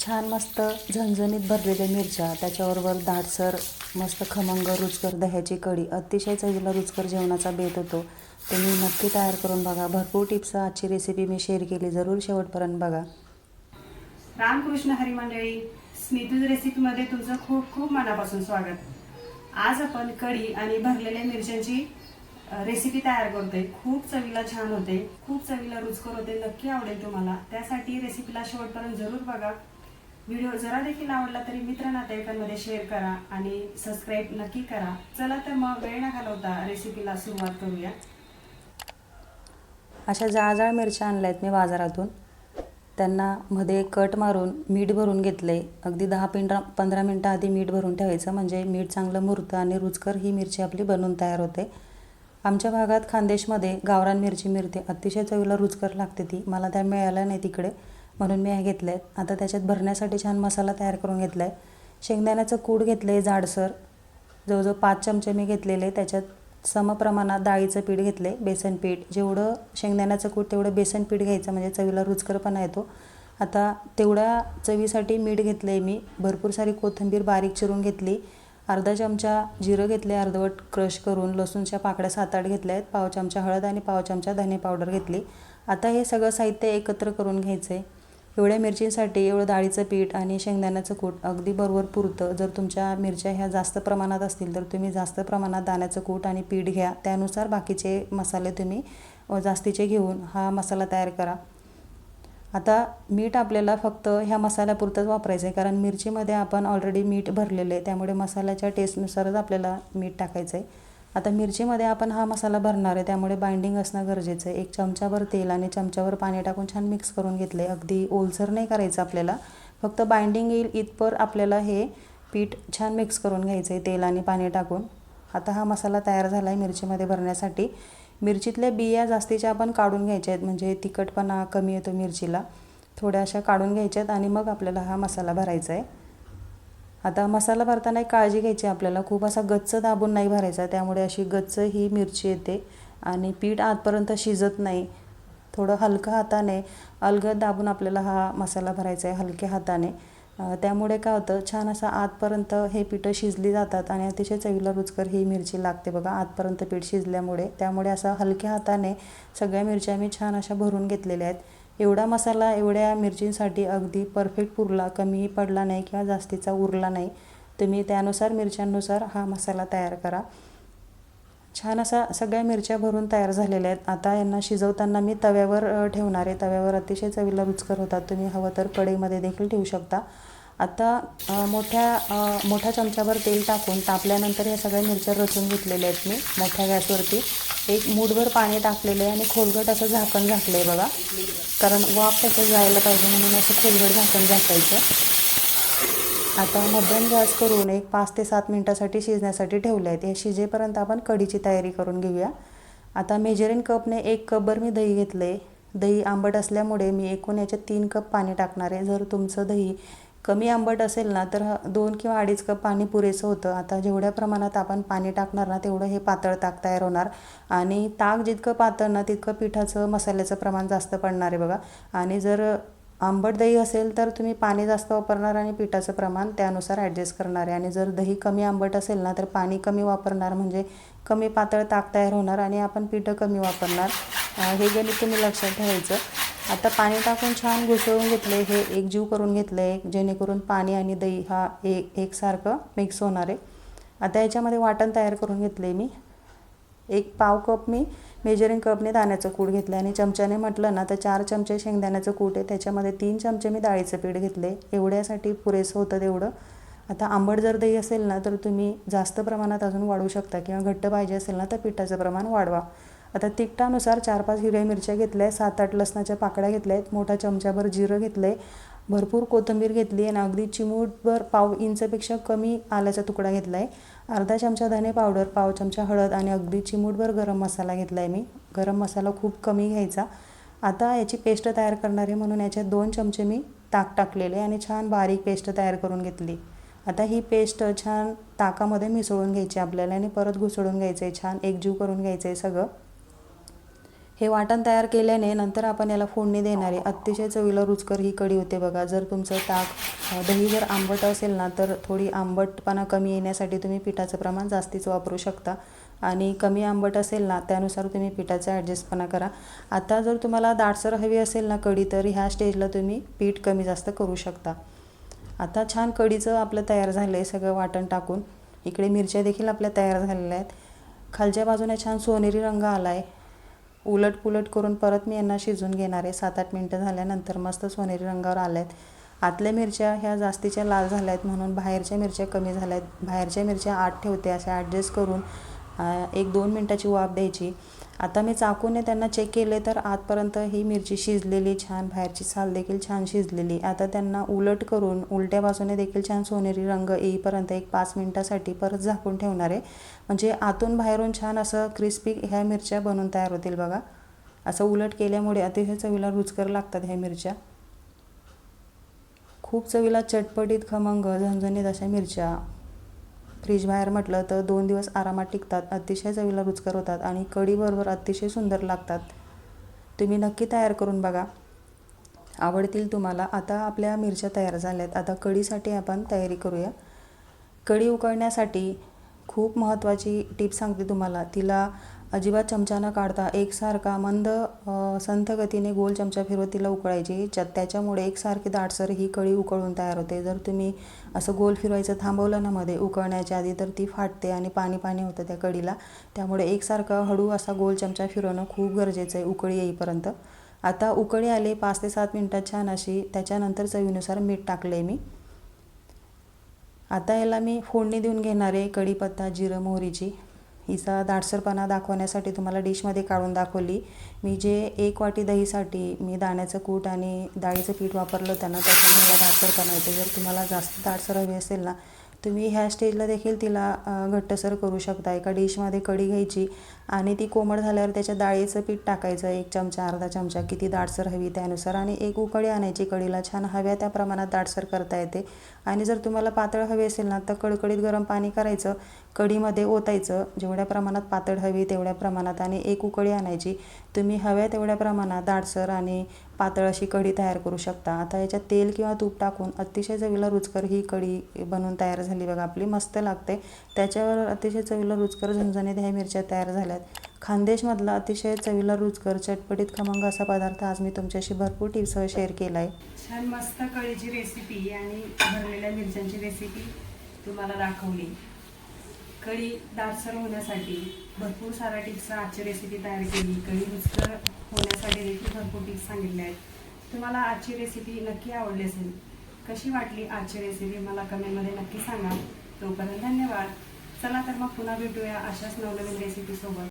छान मस्त झणझणीत भरलेल्या मिरच्या त्याच्याबरोबर दाटसर मस्त खमंग रुचकर दह्याची कढी. अतिशय चवीला रुचकर जेवणाचा बेत होतो. तुम्ही नक्की तयार करून बघा. भरपूर टिप्स आजची रेसिपी मी शेअर केली. जरूर शेवटपर्यंत बघा. रामकृष्ण हरी मंडळी स्मितूज रेसिपीमध्ये तुमचं खूप खूप मनापासून स्वागत. आज आपण कढी आणि भरलेल्या मिरच्यांची रेसिपी तयार करतोय. खूप चवीला छान होते. खूप चवीला रुचकर होते. नक्की आवडेल तुम्हाला. त्यासाठी रेसिपीला शेवटपर्यंत जरूर बघा. व्हिडिओ जरा देखील आवडला तरी मित्र नातेवाईकांमध्ये शेअर करा आणि सबस्क्राईब नक्की करा. चला तर मग वेळ न घालवता रेसिपीला सुरुवात करूया. अशा जाळजाळ मिरच्या आणल्या आहेत मी बाजारातून. त्यांना मध्ये कट मारून मीठ भरून घेतले. अगदी दहा पंधरा पंधरा मिनटं आधी मीठ भरून ठेवायचं. म्हणजे मीठ चांगलं मुरतं आणि रुचकर ही मिरची आपली बनवून तयार होते. आमच्या भागात खानदेशमध्ये गावरान मिरची मिळते अतिशय चवीला रुचकर लागते ती. मला त्या मिळाल्या नाही तिकडे. म्हणून मी हे घेतल्या. आहेत आता त्याच्यात भरण्यासाठी छान मसाला तयार करून घेतला आहे शेंगदाण्याचं कूड घेतलं आहे जाडसर. जवळजवळ पाच चमचे मी घेतलेले. त्याच्यात समप्रमाणात डाळीचं पीठ घेतले बेसन पीठ. जेवढं शेंगदाण्याचं कूट तेवढं बेसन पीठ घ्यायचं. म्हणजे चवीला रुचकरपणा येतो. आता तेवढ्या चवीसाठी मीठ घेतलं आहे मी. भरपूर सारी कोथिंबीर बारीक चिरून घेतली. अर्धा चमचा जिरं घेतले अर्धवट क्रश करून. लसूणच्या पाकड्या सात आठ घेतल्या आहेत. पाव चमचा हळद आणि पाव चमचा धने पावडर घेतली. आता हे सगळं साहित्य एकत्र करून घ्यायचं आहे एवढ्या मिरचींसाठी एवढं डाळीचं पीठ आणि शेंगदाण्याचं कूट अगदी बरोबर पुरतं. जर तुमच्या मिरच्या ह्या जास्त प्रमाणात असतील तर तुम्ही जास्त प्रमाणात दाण्याचं कूट आणि पीठ घ्या. त्यानुसार बाकीचे मसाले तुम्ही जास्तीचे घेऊन हा मसाला तयार करा. आता मीठ आपल्याला फक्त ह्या मसाल्यापुरतंच वापरायचं आहे कारण मिरचीमध्ये आपण ऑलरेडी मीठ भरलेलं आहे. त्यामुळे मसाल्याच्या टेस्टनुसारच आपल्याला मीठ टाकायचं आहे आता मिरचीमध्ये आपण हा मसाला भरणार आहे त्यामुळे बाइंडिंग असणं गरजेचं आहे. एक चमचाभर तेल आणि चमच्यावर पाणी टाकून छान मिक्स करून घेतले अगदी ओलसर नाही करायचं आपल्याला. फक्त बाइंडिंग येईल इथपर आपल्याला हे पीठ छान मिक्स करून घ्यायचं आहे तेल आणि पाणी टाकून. आता हा मसाला तयार झाला आहे मिरचीमध्ये भरण्यासाठी. मिरचीतल्या बिया जास्तीच्या आपण काढून घ्यायच्या आहेत म्हणजे तिखटपणा कमी येतो मिरचीला. थोड्या अशा काढून घ्यायच्यात आणि मग आपल्याला हा मसाला भरायचा आहे आता मसाला भरताना एक काळजी घ्यायची आपल्याला. खूप असा गच्च दाबून नाही भरायचा. त्यामुळे अशी गच्च ही मिरची येते आणि पीठ आतपर्यंत शिजत नाही. थोडं हलकं हाताने अलगद दाबून आपल्याला हा मसाला भरायचा आहे हलक्या हाताने. त्यामुळे काय होतं छान असं आतपर्यंत हे पिठं शिजली जातात आणि अतिशय चवीला रुचकर ही मिरची लागते बघा आतपर्यंत पीठ शिजल्यामुळे. त्यामुळे असं हलक्या हाताने सगळ्या मिरच्या मी छान अशा भरून घेतलेल्या आहेत. एवढा मसाला एवढ्या मिरचींसाठी अगदी परफेक्ट पुरला. कमीही पडला नाही किंवा जास्तीचा उरला नाही. तुम्ही त्यानुसार मिरच्यांनुसार हा मसाला तयार करा. छान असा सगळ्या मिरच्या भरून तयार झालेल्या आहेत. आता यांना शिजवताना मी तव्यावर ठेवणार आहे. तव्यावर अतिशय चवीला रुचकर होतात. तुम्ही हवं तर कढईमध्ये देखील ठेवू शकता. आता मोठ्या मोठ्या चमच्यावर तेल टाकून तापल्यानंतर या सगळ्या मिरच्या रचून घेतलेल्या आहेत मी मोठ्या गॅसवरती. एक मूठभर पाणी टाकलेलं आहे आणि खोलगट असं झाकण झाकलं आहे बघा. कारण वाफ त्याचं जायला पाहिजे म्हणून असं खोलगट झाकण झाकायचं. आता मध्यम गॅस करून एक पाच ते सात मिनटासाठी शिजण्यासाठी ठेवलं आहे हे शिजेपर्यंत आपण कढीची तयारी करून घेऊया. आता मेजरिंग कपने एक कपभर मी दही घेतलं आहे दही आंबट असल्यामुळे मी एकूण याच्यात तीन कप पाणी टाकणार आहे. जर तुमचं दही कमी आंबट असेल ना तर दोन किंवा अडीच कप पाणी पुरेसं होतं. आता जेवढ्या प्रमाणात आपण पाणी टाकणार ना तेवढं हे पातळ ताक तयार होणार. आणि ताक जितकं पातळ ना तितकं पिठाचं मसाल्याचं प्रमाण जास्त पडणार आहे बघा. आणि जर आंबट दही असेल तर तुम्ही पाणी जास्त वापरणार आणि पिठाचं प्रमाण त्यानुसार ॲडजस्ट करणार आहे. आणि जर दही कमी आंबट असेल ना तर पाणी कमी वापरणार म्हणजे कमी पातळ ताक तयार होणार आणि आपण पिठं कमी वापरणार. हे गणित तुम्ही लक्षात ठेवायचं. आता पाणी टाकून छान घुसळून घेतले हे एकजीव करून घेतलं आहे जेणेकरून पाणी आणि दही हा एक एकसारखं मिक्स होणार आहे. आता याच्यामध्ये वाटण तयार करून घेतलं आहे मी. एक पाव कप मी मेजरिंग कपने दाण्याचं कूट घेतलं आणि चमच्याने म्हटलं ना तर चार चमचे शेंगदाण्याचं कूट आहे. त्याच्यामध्ये तीन चमचे मी डाळीचं पीठ घेतले. एवढ्यासाठी पुरेसं होतं तेवढं. आता आंबट जर दही असेल ना तर तुम्ही जास्त प्रमाणात अजून वाढवू शकता किंवा घट्ट पाहिजे असेल ना तर पिठाचं प्रमाण वाढवा. आता तिखटानुसार चार पाच हिरव्या मिरच्या घेतल्या आहेत सात आठ लसणाच्या पाकळ्या घेतल्या आहेत मोठा चमच्याभर जिरं घेतलं आहे भरपूर कोथिंबीर घेतली आणि अगदी चिमूटभर पाव इंचपेक्षा कमी आल्याचा तुकडा घेतला आहे अर्धा चमचा धने पावडर पाव चमचा हळद आणि अगदी चिमूटभर गरम मसाला घेतला आहे मी. गरम मसाला खूप कमी घ्यायचा. आता याची पेस्ट तयार करणार आहे म्हणून याच्यात दोन चमचे मी ताक टाकलेले आणि छान बारीक पेस्ट तयार करून घेतली. आता ही पेस्ट छान ताकामध्ये मिसळून घ्यायची आपल्याला आणि परत घुसळून घ्यायचं आहे छान एकजीव करून घ्यायचं आहे सगळं. हे वाटण तयार केल्याने नंतर आपण याला फोडणी देणार आहे. अतिशय चवीला रुचकर ही कढी होते बघा. जर तुमचं ताक दही जर आंबट असेल ना तर थोडी आंबटपणा कमी येण्यासाठी तुम्ही पिठाचं प्रमाण जास्तीच वापरू शकता. आणि कमी आंबट असेल ना त्यानुसार तुम्ही पिठाचा ॲडजस्टपणा करा. आता जर तुम्हाला दाटसर हवी असेल ना कढी तर ह्या स्टेजला तुम्ही पीठ कमी जास्त करू शकता. आता छान कढीचं आपलं तयार झालं आहे सगळं वाटण टाकून. इकडे मिरच्या देखील आपल्या तयार झालेल्या आहेत. खालच्या बाजूने छान सोनेरी रंग आला आहे उलट पुलट करून परत मी यांना शिजून घेणार आहे. सात आठ मिनटं झाल्यानंतर मस्त सोनेरी रंगावर आल्या आहेत आतल्या मिरच्या ह्या जास्तीच्या लाल झाल्या आहेत म्हणून बाहेरच्या मिरच्या कमी झाल्या आहेत बाहेरच्या मिरच्या आठ ठेवते अशा ॲडजस्ट करून एक दोन मिनटाची वाफ द्यायची. आता मी चाकूने त्यांना चेक केले तर आतपर्यंत ही मिरची शिजलेली छान बाहेरची साल देखील छान शिजलेली. आता त्यांना उलट करून उलट्या बाजूने देखील छान सोनेरी रंग येईपर्यंत एक पाच मिनटासाठी परत झाकून ठेवणार आहे. म्हणजे आतून बाहेरून छान असं क्रिस्पी ह्या मिरच्या बनून तयार होतील बघा. असं उलट केल्यामुळे अतिशय चवीला रुचकर लागतात ह्या मिरच्या. खूप चवीला चटपटीत खमंग झणझणीत अशा मिरच्या. फ्रीज बाहेर म्हटलं तर दोन दिवस आरामात टिकतात अतिशय चवीला रुचकर होतात आणि कढीबरोबर अतिशय सुंदर लागतात. तुम्ही नक्की तयार करून बघा. आवडतील तुम्हाला. आता आपल्या मिरच्या तयार झाल्या आहेत आता कढीसाठी आपण तयारी करूया. कढी उकळण्यासाठी खूप महत्त्वाची टीप सांगते तुम्हाला. तिला अजिबात चमचा न काढता एकसारखा मंद संथगतीने संथ गतीने गोल चमचा फिरवत तिला उकळायची. ज्या त्याच्यामुळे एकसारखी दाटसर ही कळी उकळून तयार होते. जर तुम्ही असं गोल फिरवायचं थांबवलं ना मध्ये उकळण्याच्या आधी तर ती फाटते आणि पाणी पाणी होतं त्या कढीला. त्यामुळे एकसारखा हळू असा गोल चमचा फिरवणं खूप गरजेचं आहे उकळी येईपर्यंत. आता उकळी आले पाच ते सात मिनटात छान अशी त्याच्यानंतर चवीनुसार मीठ टाकलं आहे मी. आता याला मी फोडणी देऊन घेणार आहे कढीपत्ता जिरं मोहरीची. हिचा दाटसरपणा दाखवण्यासाठी तुम्हाला डिशमध्ये काढून दाखवली. मी जे एक वाटी दहीसाठी मी दाण्याचं कूट आणि डाळीचं पीठ वापरलं त्यांना त्याच्यामुळे मला दाटसरपणा येतो. जर तुम्हाला जास्त दाटसर हवी असेल ना तुम्ही ह्या स्टेजला देखील तिला घट्टसर करू शकता. एका डिशमध्ये कढी घ्यायची आणि ती कोमट झाल्यावर त्याच्या डाळीचं पीठ टाकायचं. एक चमचा अर्धा चमचा किती दाटसर हवी त्यानुसार आणि एक उकळी आणायची. कढीला छान हव्या त्या प्रमाणात दाटसर करता येते. आणि जर तुम्हाला पातळ हवी असेल ना तर कडकडीत गरम पाणी करायचं. कढीमध्ये ओतायचं. जेवढ्या प्रमाणात पातळ हवी तेवढ्या प्रमाणात आणि एक उकळी आणायची. तुम्ही हव्या तेवढ्या प्रमाणात दाटसर आणि पातळ अशी कढी तयार करू शकता. आता याच्यात तेल किंवा तूप टाकून अतिशय चवीला रुचकर ही कढी बनवून तयार झाली. बघा आपली मस्त लागते. त्याच्यावर अतिशय चवीला रुचकर झणझणीत ह्या मिरच्या तयार झाल्यात. खानदेशमधला अतिशय चवीला रुचकर चटपटीत खमंग असा पदार्थ आज मी तुमच्याशी भरपूर टिप्ससह शेअर केला आहे छान मस्त कळीची रेसिपी आणि भरलेल्या मिरच्यांची रेसिपी तुम्हाला दाखवली. कढी दाटसर होण्यासाठी भरपूर साऱ्या टिप्स आजची रेसिपी तयार केली. कढी रुचकर होण्यासाठी देखील भरपूर टिप्स सांगितल्या आहेत. तुम्हाला आजची रेसिपी नक्की आवडली असेल कशी वाटली आजची रेसिपी मला कमेंटमध्ये नक्की सांगा. तोपर्यंत धन्यवाद. चला तर मग पुन्हा भेटूया अशाच नवनवीन रेसिपीसोबत